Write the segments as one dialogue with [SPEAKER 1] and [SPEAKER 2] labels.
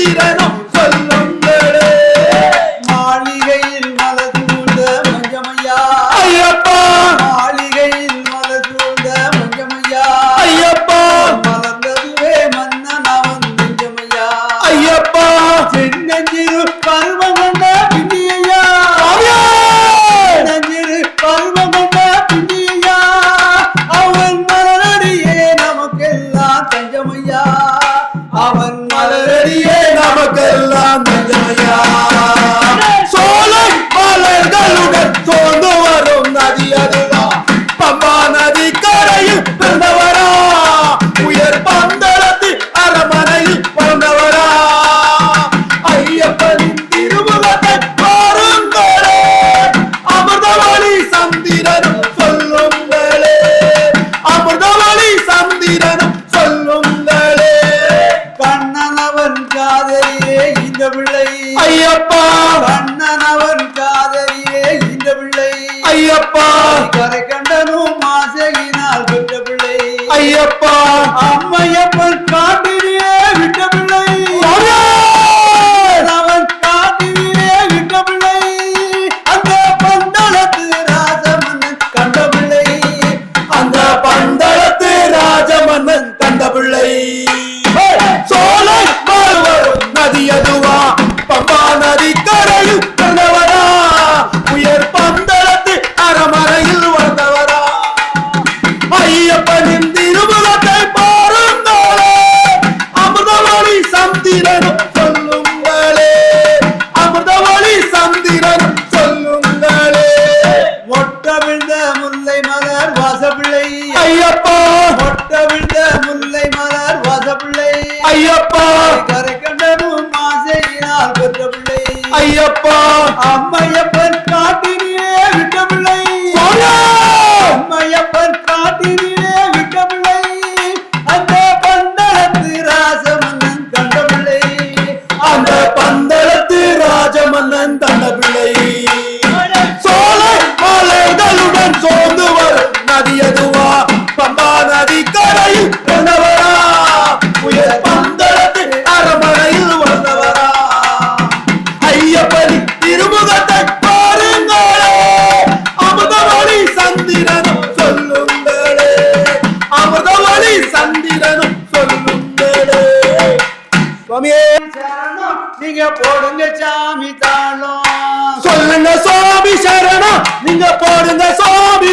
[SPEAKER 1] சந்திரனும்
[SPEAKER 2] అమ్మయ్యప్ప. అమ్మయ్యప్ప. போடுங்க
[SPEAKER 1] சுவாமி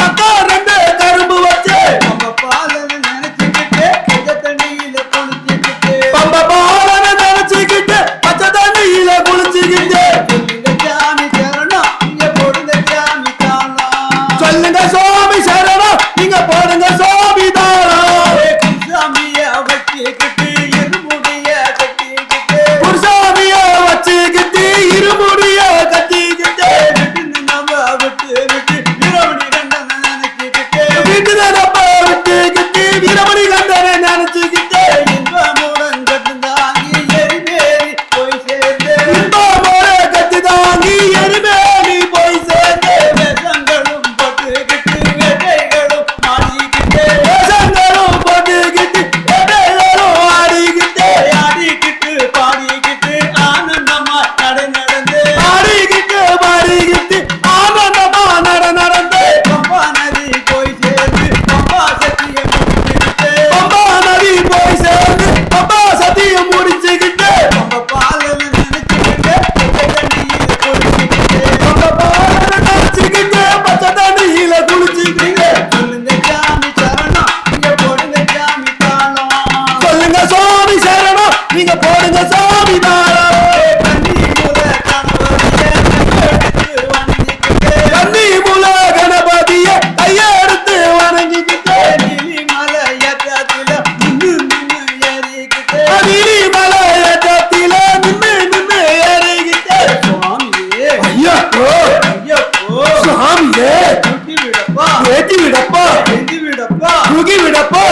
[SPEAKER 1] வச்சு ஏத்தி விடப்பா.
[SPEAKER 2] எந்தி விடப்பா.
[SPEAKER 1] தூக்கி விடப்பா.